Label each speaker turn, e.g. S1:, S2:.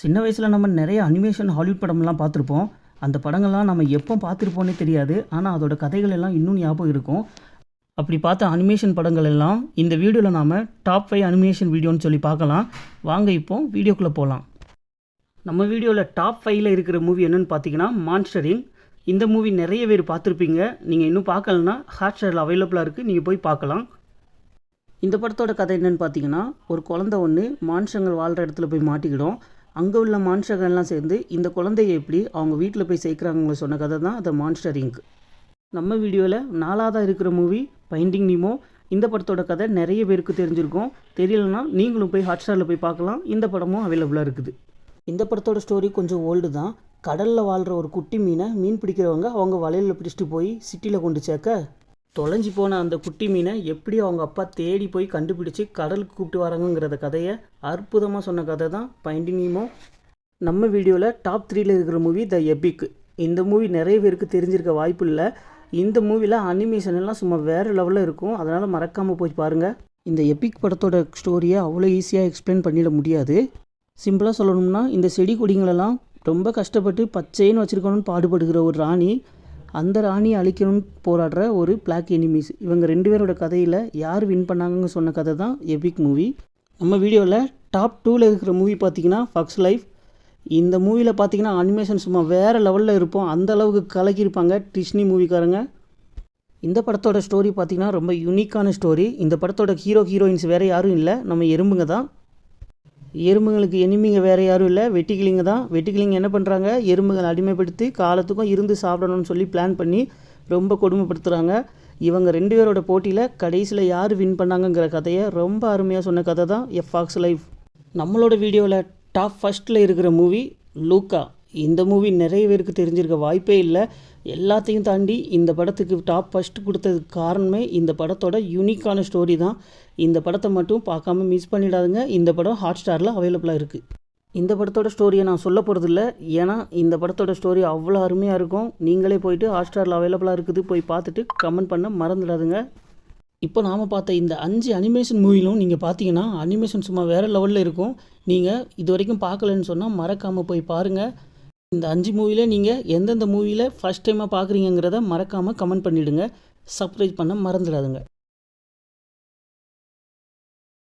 S1: சின்ன வயசில் நம்ம நிறைய அனிமேஷன் ஹாலிவுட் படம்லாம் பார்த்துருப்போம். அந்த படங்கள்லாம் நம்ம எப்போ பார்த்துருப்போன்னே தெரியாது. ஆனால் அதோட கதைகள் எல்லாம் இன்னும் ஞாபகம் இருக்கும். அப்படி பார்த்த அனிமேஷன் படங்கள் எல்லாம் இந்த வீடியோவில் நாம் டாப் ஃபைவ் அனிமேஷன் வீடியோன்னு சொல்லி பார்க்கலாம். வாங்க இப்போ வீடியோக்குள்ளே போகலாம் நம்ம வீடியோவில் டாப் ஃபைவ்ல இருக்கிற மூவி என்னென்னு பார்த்தீங்கன்னா மான்ஸ்டரிங் இந்த மூவி நிறைய பேர் பார்த்துருப்பீங்க. நீங்கள் இன்னும் பார்க்கலன்னா ஹாட்ஸ்டாரில் அவைலபிளாக இருக்குது நீங்கள் போய் பார்க்கலாம். இந்த படத்தோட கதை என்னன்னு பார்த்தீங்கன்னா ஒரு குழந்த ஒன்று மான்சங்கள் வாழ்கிற இடத்துல போய் மாட்டிக்கிடும். அங்கே உள்ள மான்ஸ்டர்கள்லாம் சேர்ந்து இந்த குழந்தைய எப்படி அவங்க வீட்டில் போய் சேர்க்குறாங்க சொன்ன கதை தான் அந்த மான்ஸ்டர் இங்க் நம்ம வீடியோவில் நாலாவதாக இருக்கிற மூவி பைண்டிங் நீமோ இந்த படத்தோட கதை நிறைய பேருக்கு தெரிஞ்சிருக்கும். தெரியலனா நீங்களும் போய் ஹாட்ஸ்டாரில் போய் பார்க்கலாம். இந்த படமும் அவைலபிளாக இருக்குது. இந்த படத்தோட ஸ்டோரி கொஞ்சம் ஓல்டு தான். கடலில் வாழ்கிற ஒரு குட்டி மீனை மீன் பிடிக்கிறவங்க அவங்க வலையில் பிடிச்சிட்டு போய் சிட்டியில் கொண்டு சேர்க்க தொலைஞ்சி போன அந்த குட்டி மீனை எப்படி அவங்க அப்பா தேடி போய் கண்டுபிடிச்சு கடலுக்கு கூப்பிட்டு வராங்கங்கிறத கதையை அற்புதமாக சொன்ன கதை தான் பைண்டினிமோ நம்ம வீடியோவில் டாப் த்ரீல இருக்கிற மூவி த எபிக் இந்த மூவி நிறைய பேருக்கு தெரிஞ்சிருக்க வாய்ப்பு இல்லை. இந்த மூவியில் அனிமேஷன் எல்லாம் சும்மா வேறு லெவலில் இருக்கும். அதனால் மறக்காமல் போய் பாருங்கள் இந்த எபிக் படத்தோட ஸ்டோரியை அவ்வளோ ஈஸியாக எக்ஸ்பிளைன் பண்ணிட முடியாது. சிம்பிளாக சொல்லணும்னா இந்த செடி கொடிங்களெல்லாம் ரொம்ப கஷ்டப்பட்டு பச்சைன்னு வச்சுருக்கணும்னு பாடுபடுகிற ஒரு ராணி அந்த ராணியை அழிக்கணும்னு போராடுற ஒரு பிளாக் எனிமீஸ் இவங்க ரெண்டு பேரோட கதையில் யார் வின் பண்ணாங்கன்னு சொன்ன கதை தான் எபிக் மூவி நம்ம வீடியோவில் டாப் டூவில் இருக்கிற மூவி பார்த்தீங்கன்னா ஃபக்ஸ் லைஃப் இந்த மூவியில் பார்த்தீங்கன்னா அனிமேஷன் சும்மா வேறு லெவலில் இருப்போம். அந்த அளவுக்கு கலக்கியிருப்பாங்க டிஸ்னி மூவிக்காரங்க இந்த படத்தோட ஸ்டோரி பார்த்தீங்கன்னா ரொம்ப யூனிக்கான ஸ்டோரி இந்த படத்தோட ஹீரோ ஹீரோயின்ஸ் வேறு யாரும் இல்லை. நம்ம எறும்புங்க தான். எறும்புகளுக்கு எனிமிங்க வேறு யாரும் இல்லை. வெட்டிக்கிளிங்க தான். வெட்டிக்கிளிங்க என்ன பண்ணுறாங்க எறும்புகளை அடிமைப்படுத்தி காலத்துக்கும் இருந்து சாப்பிடணும்னு சொல்லி பிளான் பண்ணி ரொம்ப கொடுமைப்படுத்துகிறாங்க இவங்க ரெண்டு பேரோட போட்டியில் கடைசியில் யார் வின் பண்ணாங்கங்கிற கதையை ரொம்ப அருமையாக சொன்ன கதை தான் எஃப் ஃபாக்ஸ் லைஃப் நம்மளோட வீடியோவில் டாப் ஃபஸ்ட்டில் இருக்கிற மூவி லூக்கா. இந்த மூவி நிறைய பேருக்கு தெரிஞ்சிருக்க வாய்ப்பே இல்லை. எல்லாத்தையும் தாண்டி இந்த படத்துக்கு டாப் ஃபஸ்ட் கொடுத்ததுக்கு காரணமே இந்த படத்தோட யூனிக்கான ஸ்டோரி தான். இந்த படத்தை மட்டும் பார்க்காம மிஸ் பண்ணிடாதுங்க. இந்த படம் ஹாட் ஸ்டாரில் அவைலபிளாக இருக்குது இந்த படத்தோட ஸ்டோரியை நான் சொல்ல போகிறதில்ல ஏன்னா இந்த படத்தோட ஸ்டோரி அவ்வளோ அருமையாக இருக்கும். நீங்களே போயிட்டு ஹாட் ஸ்டாரில் அவைலபிளாக இருக்குது போய் பார்த்துட்டு கமெண்ட் பண்ண மறந்துடாதுங்க. இப்போ நாம் பார்த்த இந்த அஞ்சு அனிமேஷன் மூவிலும் நீங்கள் பார்த்தீங்கன்னா அனிமேஷன் சும்மா வேறு லெவலில் இருக்கும். நீங்கள் இது வரைக்கும் பார்க்கலன்னு சொன்னால் மறக்காமல் போய் பாருங்கள் இந்த அஞ்சு மூவியில் நீங்கள் எந்தெந்த மூவியில் ஃபஸ்ட் டைமாக பார்க்குறீங்கிறத மறக்காமல் கமெண்ட் பண்ணிவிடுங்க சப்ஸ்கிரைப் பண்ண மறந்துடாதுங்க.